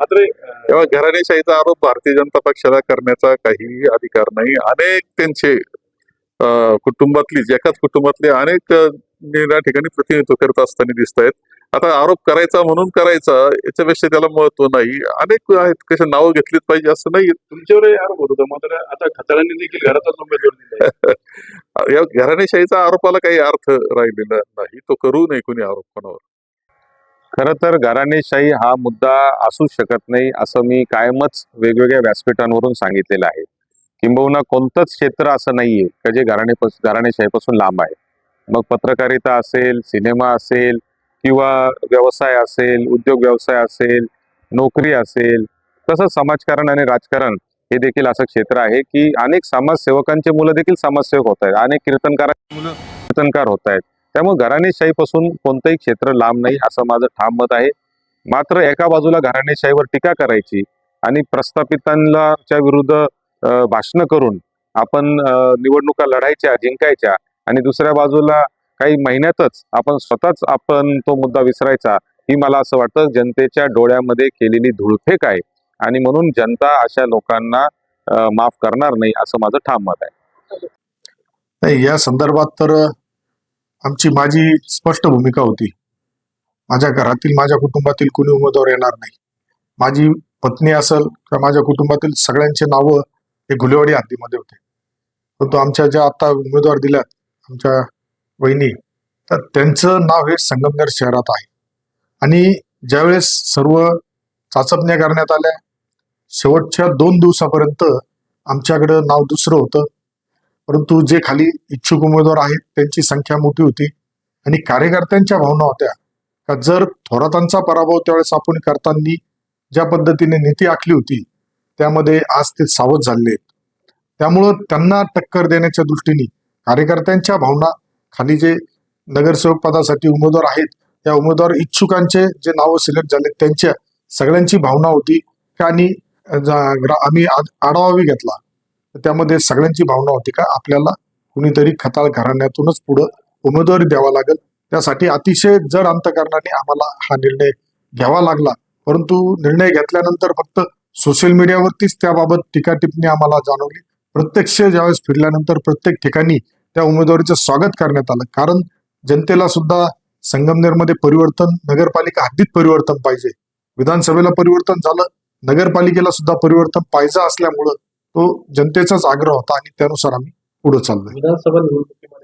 मात्र तेव्हा घराणेशाहीचा आरोप भारतीय जनता पक्षाला करण्याचा काही अधिकार नाही. अनेक त्यांचे अं, कुटुंबातलीच एकाच कुटुंबातले अनेक या ठिकाणी प्रतिनिधित्व करत असताना दिसत आहेत आता आरोप करायचा म्हणून करायचा याच्यापेक्षा त्याला महत्त्व नाही. अनेक आहेत कशा नावं घेतलीच पाहिजे असं नाही. तुमच्यावरही आरोप होत होता मात्र आता खताळांनी देखील घराचाच उमेदवार दिलाय या घराणेशाहीचा आरोपाला काही अर्थ राहिलेला नाही. तो करू नये कोणी आरोप कोणावर. खरं तर घराणेशाही हा मुद्दा असूच शकत नाही असं मी कायमच वेगवेगळ्या व्यासपीठांवरून सांगितलेलं आहे. किंबहुना कोणतंच क्षेत्र असं नाहीये का जे घराणे घराणेशाहीपासून लांब आहे. मग पत्रकारिता असेल सिनेमा असेल किंवा व्यवसाय असेल उद्योग व्यवसाय असेल नोकरी असेल तसंच समाजकारण आणि राजकारण हे देखील असं क्षेत्र आहे की अनेक समाजसेवकांचे मुलं देखील समाजसेवक होत आहेत. अनेक कीर्तनकारांची मुलं कीर्तनकार होत आहेत. त्यामुळे घराणेशाहीपासून कोणतंही क्षेत्र लांब नाही असं माझं ठाम मत आहे. मात्र एका बाजूला घराणेशाहीवर टीका करायची आणि प्रस्थापितांच्या विरुद्ध भाषणं करून आपण निवडणुका लढायच्या जिंकायच्या आणि दुसऱ्या बाजूला काही महिन्यातच आपण स्वतःच आपण तो मुद्दा विसरायचा ही मला असं वाटतं जनतेच्या डोळ्यामध्ये केलेली धुळफेक आहे आणि म्हणून जनता अशा लोकांना माफ करणार नाही असं माझं ठाम मत आहे. या संदर्भात तर आमची माझी स्पष्ट भूमिका होती. माझ्या घरातील माझ्या कुटुंबातील कोणी उमेदवार येणार नाही. माझी पत्नी असेल किंवा माझ्या कुटुंबातील सगळ्यांचे नावं हे गुलेवाडी हद्दीमध्ये होते. परंतु आमच्या ज्या आता उमेदवार दिल्यात आमच्या वहिनी तर त्यांचं नाव हे संगमनेर शहरात आहे. आणि ज्यावेळेस सर्व चाचपण्या करण्यात आल्या शेवटच्या दोन दिवसापर्यंत आमच्याकडं नाव दुसरं होतं. परंतु जे खाली इच्छुक उमेदवार आहेत त्यांची संख्या मोठी होती. आणि कार्यकर्त्यांच्या भावना होत्या. का जर थोरातांचा पराभव त्यावेळेस आपण करताना ज्या पद्धतीने नीती आखली होती त्यामध्ये आज ते सावध झाले. आहेत त्यामुळं त्यांना टक्कर देण्याच्या दृष्टीने कार्यकर्त्यांच्या भावना खाली जे नगरसेवक पदासाठी उमेदवार आहेत त्या उमेदवार इच्छुकांचे जे नावं सिलेक्ट झाले त्यांच्या सगळ्यांची भावना होती. का आणि आम्ही आढावा घेतला. त्यामध्ये सगळ्यांची भावना होती का? आपल्याला कुणीतरी खताळ घराण्यातूनच पुढं उमेदवारी द्यावा लागेल. त्यासाठी अतिशय जड अंतकरणाने आम्हाला हा निर्णय घ्यावा लागला. परंतु निर्णय घेतल्यानंतर फक्त सोशल मीडियावरतीच त्याबाबत टीका टिप्पणी आम्हाला जाणवली. प्रत्यक्ष ज्यावेळेस फिरल्यानंतर प्रत्येक ठिकाणी त्या उमेदवारीचं स्वागत करण्यात आलं. कारण जनतेला सुद्धा संगमनेरमध्ये परिवर्तन नगरपालिका हद्दीत परिवर्तन पाहिजे. विधानसभेला परिवर्तन झालं. नगरपालिकेला सुद्धा परिवर्तन पाहिजे असल्यामुळं तो जनतेचाच आग्रह होता आणि त्यानुसार आम्ही पुढे चाललोय. विधानसभा निवडणुकीमध्ये